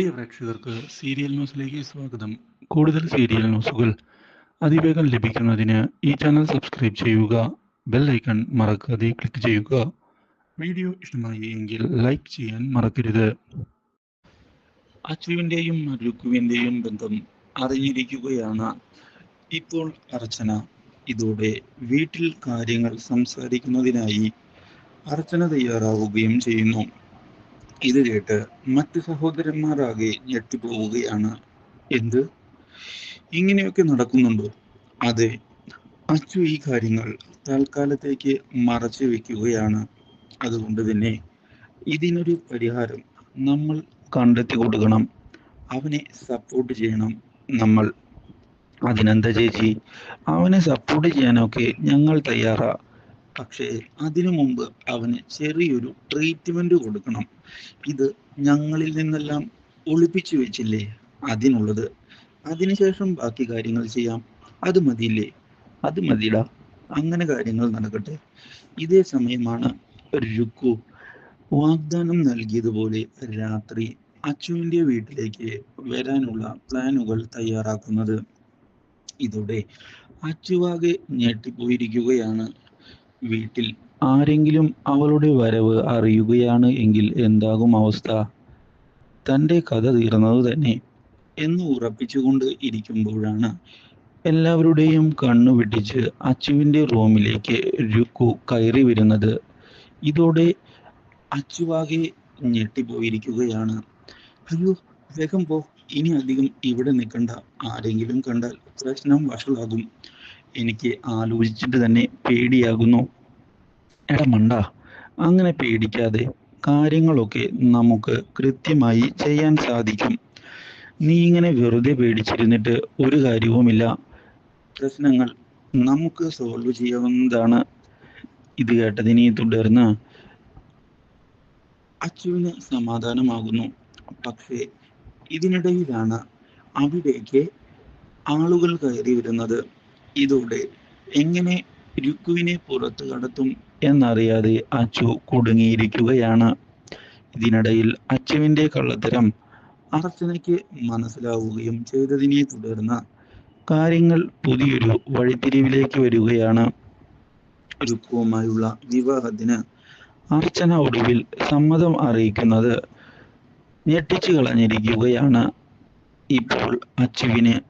പ്രിയ പ്രേക്ഷകർക്ക് സീരിയൽ ന്യൂസിലേക്ക് സ്വാഗതം. കൂടുതൽ സീരിയൽ ന്യൂസുകൾ അതിവേഗം ലഭിക്കുന്നതിന് ഈ ചാനൽ സബ്സ്ക്രൈബ് ചെയ്യുക ബെൽ ഐക്കൺ മറക്കാതെ ക്ലിക്ക് ചെയ്യുക. വീഡിയോ ഇഷ്ടമായി എങ്കിൽ ലൈക്ക് ചെയ്യാൻ മറക്കരുത്. അച്ചുവിന്റെയും രുക്കുവിന്റെയും ബന്ധം അറിഞ്ഞിരിക്കുകയാണ്. ഇപ്പോൾ അർച്ചന ഇതോടെ വീട്ടിൽ കാര്യങ്ങൾ സംസാരിക്കുന്നതിനായി അർച്ചന തയ്യാറാവുകയും ചെയ്യുന്നു. ഇത് കേട്ട് മറ്റു സഹോദരന്മാരാകെ ഞെട്ടിപ്പോവുകയാണ്. എന്ത്? ഇങ്ങനെയൊക്കെ നടക്കുന്നുണ്ടോ? അതെ അച്ചു ഈ കാര്യങ്ങൾ തൽക്കാലത്തേക്ക് മറച്ചു വെക്കുകയാണ്. അതുകൊണ്ട് തന്നെ ഇതിനൊരു പരിഹാരം നമ്മൾ കണ്ടെത്തി കൊടുക്കണം. അവനെ സപ്പോർട്ട് ചെയ്യണം നമ്മൾ. അതിനെന്താ ചേച്ചി അവനെ സപ്പോർട്ട് ചെയ്യാനൊക്കെ ഞങ്ങൾ തയ്യാറാ. പക്ഷേ അതിനു മുമ്പ് അവന് ചെറിയൊരു ട്രീറ്റ്മെന്റ് കൊടുക്കണം. ഇത് ഞങ്ങളിൽ നിന്നെല്ലാം ഒളിപ്പിച്ചു വെച്ചില്ലേ? അതിനുള്ളത്. അതിനുശേഷം ബാക്കി കാര്യങ്ങൾ ചെയ്യാം. അത് മതിയില്ലേ? അത് മതിടാ അങ്ങനെ കാര്യങ്ങൾ നടക്കട്ടെ. ഇതേ സമയമാണ് രുക്കു വാഗ്ദാനം നൽകിയതുപോലെ രാത്രി അച്ചുവിന്റെ വീട്ടിലേക്ക് വരാനുള്ള പ്ലാനുകൾ തയ്യാറാക്കുന്നത്. ഇതോടെ അച്ചുവാകെ ഞെട്ടിപ്പോയിരിക്കുകയാണ്. വീട്ടിൽ. ആരെങ്കിലും അവളുടെ വരവ് അറിയുകയാണ് എങ്കിൽ എന്താകും അവസ്ഥ? തന്റെ കഥ തീർന്നത് തന്നെ എന്ന് ഉറപ്പിച്ചുകൊണ്ട് ഇരിക്കുമ്പോഴാണ്. എല്ലാവരുടെയും കണ്ണു വെട്ടിച്ച് അച്ചുവിന്റെ റൂമിലേക്ക് രുക്കു കയറി വരുന്നത്. ഇതോടെ അച്ചുവാകെ ഞെട്ടിപ്പോയിരിക്കുകയാണ്. അയ്യോ വേഗം പോ. ഇനി അധികം ഇവിടെ നിൽക്കണ്ട. ആരെങ്കിലും കണ്ടാൽ പ്രശ്നം വഷളാകും. എനിക്ക് ആലോചിച്ചിട്ട് തന്നെ പേടിയാകുന്നു. എടാ മണ്ട അങ്ങനെ പേടിക്കാതെ കാര്യങ്ങളൊക്കെ നമുക്ക് കൃത്യമായി ചെയ്യാൻ സാധിക്കും. നീ ഇങ്ങനെ വെറുതെ പേടിച്ചിരുന്നിട്ട് ഒരു കാര്യവുമില്ല. പ്രശ്നങ്ങൾ നമുക്ക് സോൾവ് ചെയ്യാവുന്നതാണ്. ഇത് കേട്ടതിനെ തുടർന്ന് അച്ചുവിന് സമാധാനമാകുന്നു. പക്ഷേ ഇതിനിടയിലാണ് അവിടേക്ക് ആളുകൾ കയറി വരുന്നത്. ഇതോടെ എങ്ങനെ രുക്കുവിനെ പുറത്തു കടത്തും എന്നറിയാതെ അച്ചു കുടുങ്ങിയിരിക്കുകയാണ്. ഇതിനിടയിൽ അച്ചുവിന്റെ കള്ളത്തരം അർച്ചനയ്ക്ക് മനസ്സിലാവുകയും ചെയ്തതിനെ തുടർന്ന് കാര്യങ്ങൾ പുതിയൊരു വഴിത്തിരിവിലേക്ക് വരികയാണ്. രുക്കുവുമായുള്ള വിവാഹത്തിന് അർച്ചന ഒടുവിൽ സമ്മതം അറിയിക്കുന്നത് ഞെട്ടിച്ചു കളഞ്ഞിരിക്കുകയാണ്. ഇപ്പോൾ അച്ചുവിന്